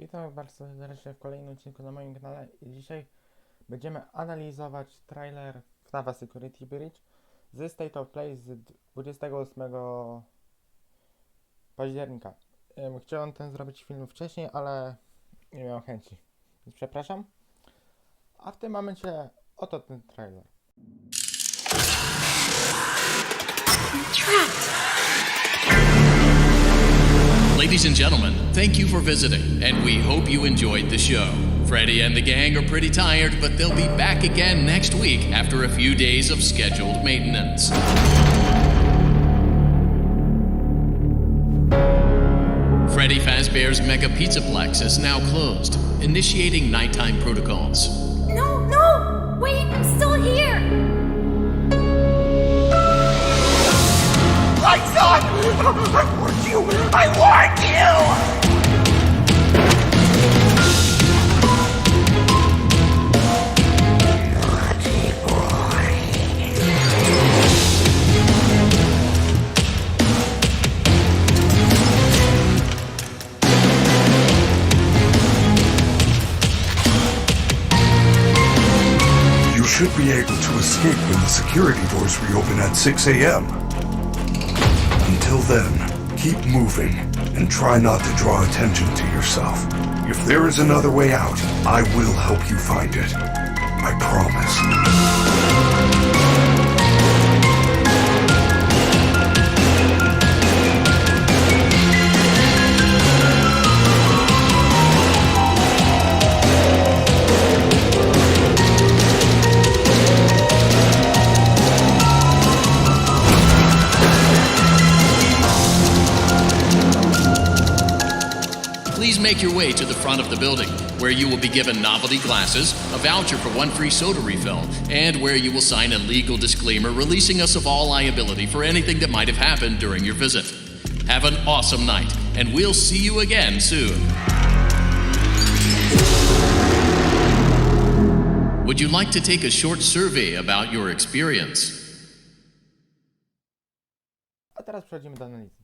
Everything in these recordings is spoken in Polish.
Witam bardzo serdecznie w kolejnym odcinku na moim kanale i dzisiaj będziemy analizować trailer FNAFa Security Breach ze State of Play z 28 października. Chciałem ten zrobić film wcześniej, ale nie miałem chęci, więc przepraszam. A w tym momencie oto ten trailer. Ladies and gentlemen, thank you for visiting, and we hope you enjoyed the show. Freddie and the gang are pretty tired, but they'll be back again next week after a few days of scheduled maintenance. Freddy Fazbear's Mega Pizzaplex is now closed, initiating nighttime protocols. No, no! Wait, I'm still here! Lights on! I warned you! I warned you! You should be able to escape when the security doors reopen at 6 a.m. Until then, keep moving and try not to draw attention to yourself. If there is another way out, I will help you find it. I promise. Please make your way to the front of the building, where you will be given novelty glasses, a voucher for one free soda refill, and where you will sign a legal disclaimer releasing us of all liability for anything that might have happened during your visit. Have an awesome night, and we'll see you again soon. Would you like to take a short survey about your experience? A teraz do analizy.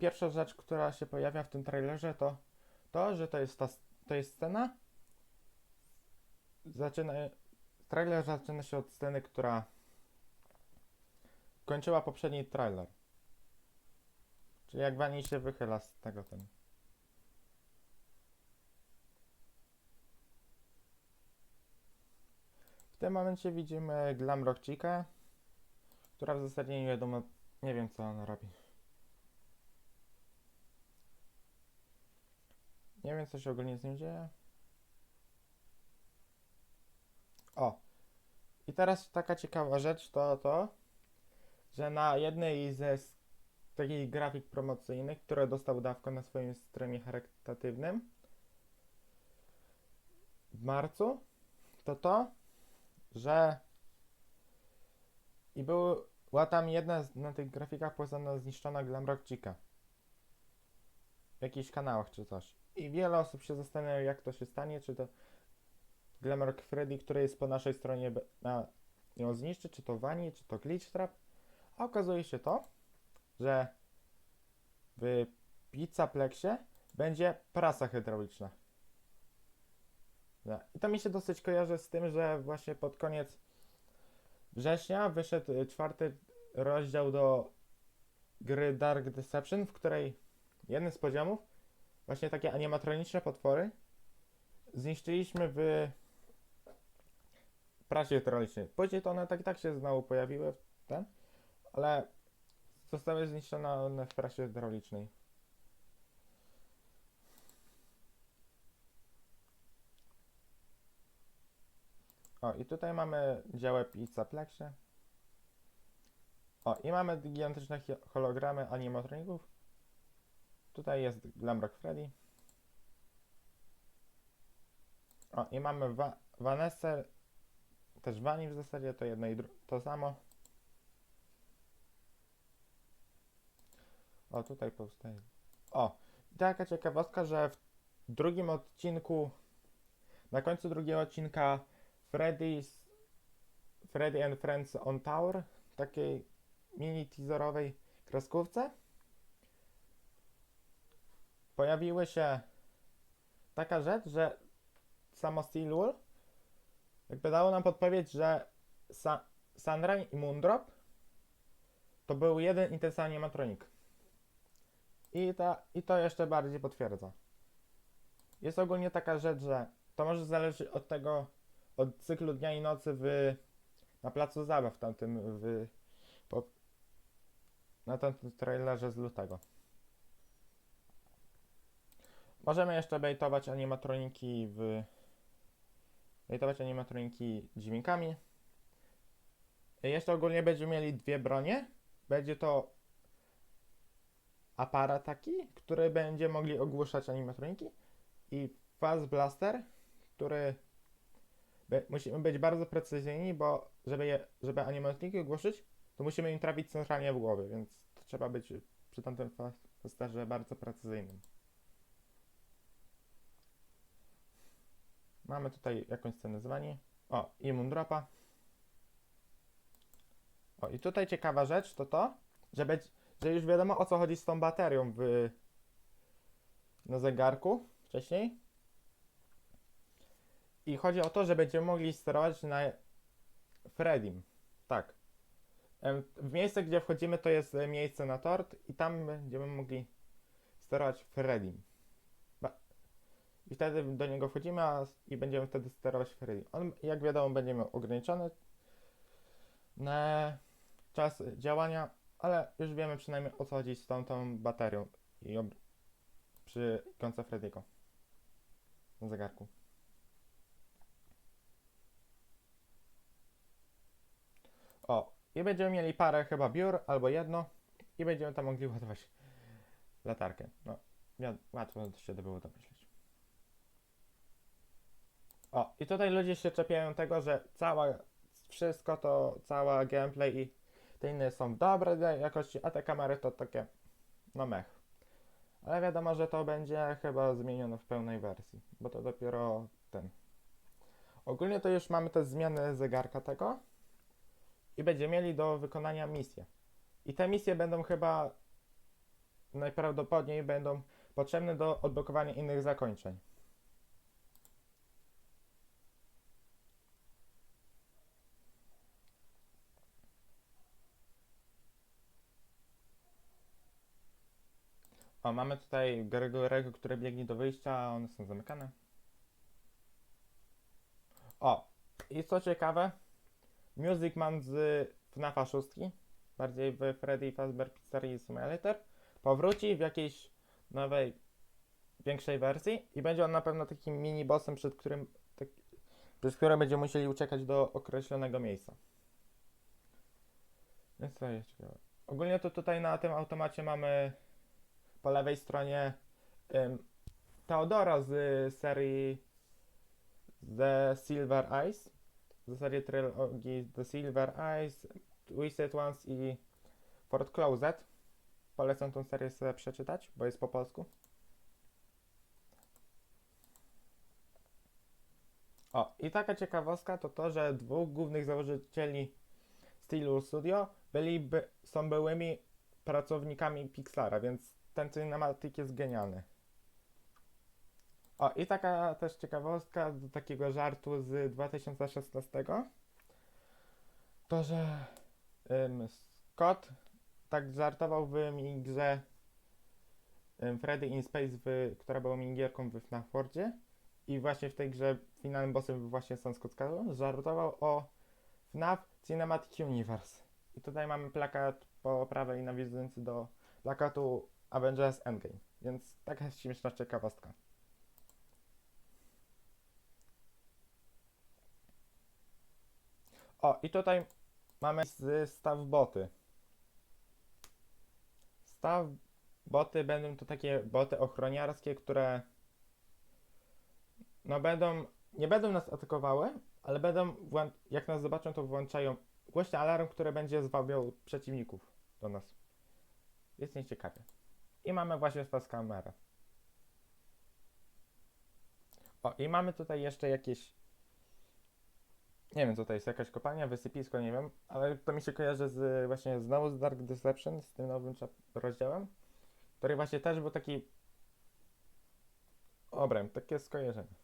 Pierwsza rzecz, która się pojawia w tym trailerze to to, że to jest ta, to jest scena. Zaczyna, trailer zaczyna się od sceny, która kończyła poprzedni trailer. Czyli jak Wani się wychyla z tego ten. W tym momencie widzimy Glamrockcika, która w zasadzie nie wiadomo, nie wiem co ona robi. Nie wiem, co się ogólnie z nim dzieje. O! I teraz taka ciekawa rzecz to to, że na jednej ze takich grafik promocyjnych, które dostał Dawko na swoim streamie charytatywnym w marcu, to to, że i była tam jedna z, na tych grafikach pokazana zniszczona Glamrockcika w jakichś kanałach czy coś. I wiele osób się zastanawia, jak to się stanie, czy to Glamrock Freddy, który jest po naszej stronie, na, ją zniszczy, czy to Wani, czy to Glitch Trap. A okazuje się to, że w Pizzaplexie będzie prasa hydrauliczna. No, I to mi się dosyć kojarzy z tym, że właśnie pod koniec września wyszedł y, czwarty rozdział do gry Dark Deception, w której jednym z poziomów właśnie takie animatroniczne potwory zniszczyliśmy w prasie hydraulicznej. Później to one tak i tak się znowu pojawiły ten, ale zostały zniszczone one w prasie hydraulicznej. O, i tutaj mamy działę Pizzaplexie. O, i mamy gigantyczne hologramy animatroników. Tutaj jest Glamrock Freddy. O, i mamy Wa Vanessę, też Vani w zasadzie, to jedno i to samo. O, tutaj powstaje. O, taka ciekawostka, że w drugim odcinku, na końcu drugiego odcinka Freddy's, Freddy and Friends on Tower, takiej mini teaserowej kreskówce, pojawiły się taka rzecz, że samo Steel Wool jakby dało nam podpowiedź, że Sa i Moondrop to był jeden i ten sam animatronik. I, ta, I to jeszcze bardziej potwierdza. Jest ogólnie taka rzecz, że to może zależeć od tego, od cyklu dnia i nocy w, na placu zabaw tamtym w, po, na tamtym trailerze z lutego. Możemy jeszcze baitować animatroniki w baitować animatroniki dźwiękami. Jeszcze ogólnie będziemy mieli dwie bronie. Będzie to aparat taki, który będzie mogli ogłuszać animatroniki i Fast Blaster, który musimy być bardzo precyzyjni, bo żeby, je, żeby animatroniki ogłuszyć, to musimy im trafić centralnie w głowę, więc trzeba być przy tamtym Fast bardzo precyzyjnym. Mamy tutaj jakąś scenę zwani. O, i Moondropa. O, i tutaj ciekawa rzecz to to, że, być, że już wiadomo o co chodzi z tą baterią w, na zegarku wcześniej. I chodzi o to, że będziemy mogli sterować na Freddym. Tak. W miejsce, gdzie wchodzimy, to jest e, miejsce na tort i tam będziemy mogli sterować Freddym. I wtedy do niego wchodzimy a, i będziemy wtedy sterować Freddym. On, jak wiadomo, będzie miał ograniczony na czas działania, ale już wiemy przynajmniej o co chodzi z tą, tą baterią i ob- przy ikonce Freddy'ego na zegarku. O, i będziemy mieli parę chyba biur albo jedno i będziemy tam mogli ładować latarkę. No, łatwo się to było domyślić. O, i tutaj ludzie się czepiają tego, że cała, wszystko to, cała gameplay i te inne są dobre jakości, a te kamery to takie, no mech. Ale wiadomo, że to będzie chyba zmienione w pełnej wersji, bo to dopiero ten. Ogólnie to już mamy te zmiany zegarka tego i będziemy mieli do wykonania misje. I te misje będą chyba najprawdopodobniej będą potrzebne do odblokowania innych zakończeń. O, mamy tutaj Gregorego, który biegnie do wyjścia, a one są zamykane. O, i co ciekawe, Music Man z FNAFa 6, bardziej w Freddy Fazbear Pizzeria Simulator, powróci w jakiejś nowej, większej wersji i będzie on na pewno takim mini bossem, przed którym, tak, przez którym będziemy musieli uciekać do określonego miejsca. Więc to jest ciekawe. Ogólnie to tutaj na tym automacie mamy po lewej stronie ym, Teodora z serii The Silver Eyes, z serii trylogii The Silver Eyes, Twisted Ones i Fort Closet. Polecam tą serię sobie przeczytać, bo jest po polsku. O, i taka ciekawostka to to, że dwóch głównych założycieli Steel Studio byli, by, są byłymi pracownikami Pixara, więc ten cinematic jest genialny. O, i taka też ciekawostka do takiego żartu z 2016. To, że ym, Scott tak żartował w minigrze ym, Freddy in Space, w, która była minigierką w FNAF Worldzie. I właśnie w tej grze finalnym bossem właśnie Sam Scott Callum, żartował o FNAF Cinematic Universe. I tutaj mamy plakat po prawej nawiązujący do plakatu Avengers Endgame. Więc taka śmieszna ciekawostka. O, i tutaj mamy staw boty. Staw boty będą to takie boty ochroniarskie, które no będą, nie będą nas atakowały, ale będą, jak nas zobaczą, to włączają głośny alarm, który będzie zwabiał przeciwników do nas. Jest nieciekawie. I mamy właśnie fast kamerę. O, i mamy tutaj jeszcze jakieś. Nie wiem, to jest, jakaś kopalnia, wysypisko, nie wiem, ale to mi się kojarzy z właśnie znowu z Dark Deception, z tym nowym rozdziałem, który właśnie też był taki Dobra, takie skojarzenie.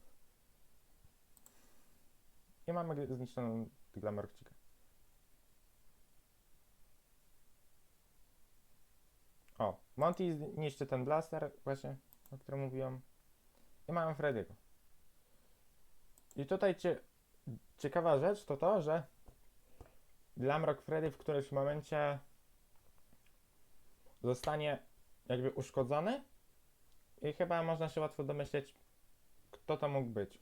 I mamy zniszczoną glamorcika. O, Monty niszczy ten blaster, właśnie, o którym mówiłem. I mamy Freddy'ego. I tutaj cie, ciekawa rzecz to to, że Glamrock Freddy w którymś momencie zostanie jakby uszkodzony i chyba można się łatwo domyśleć, kto to mógł być.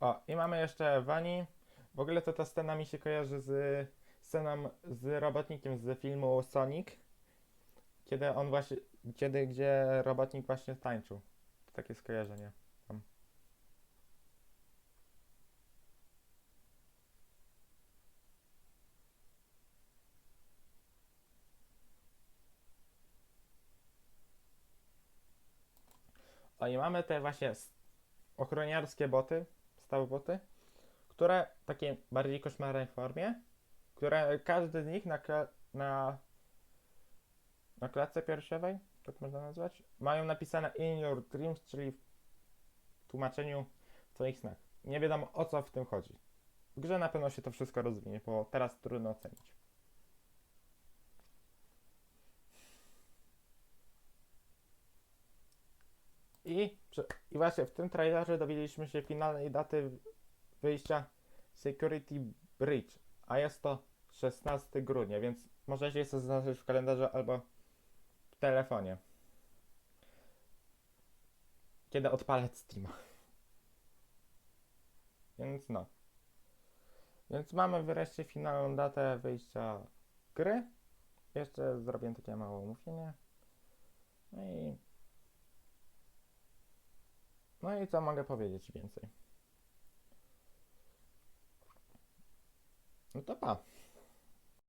O, i mamy jeszcze Wani. W ogóle to ta scena mi się kojarzy z sceną z robotnikiem z filmu Sonic. Kiedy on właśnie, kiedy, gdzie robotnik właśnie tańczył. Takie skojarzenie. O i mamy te właśnie ochroniarskie boty, stałe boty, które w takiej bardziej koszmarnej formie, które każdy z nich na, na, na klatce piersiowej, tak można nazwać, mają napisane in your dreams, czyli w tłumaczeniu twoich snach. Nie wiadomo o co w tym chodzi. W grze na pewno się to wszystko rozwinie, bo teraz trudno ocenić. I, I właśnie w tym trailerze dowiedzieliśmy się finalnej daty wyjścia Security Bridge, a jest to 16 grudnia, więc możecie sobie zaznaczyć w kalendarzu albo w telefonie. Kiedy odpalę Steama. Więc no. Więc mamy wreszcie finalną datę wyjścia gry. Jeszcze zrobię takie małe omówienie. No i no i co mogę powiedzieć więcej? No to pa.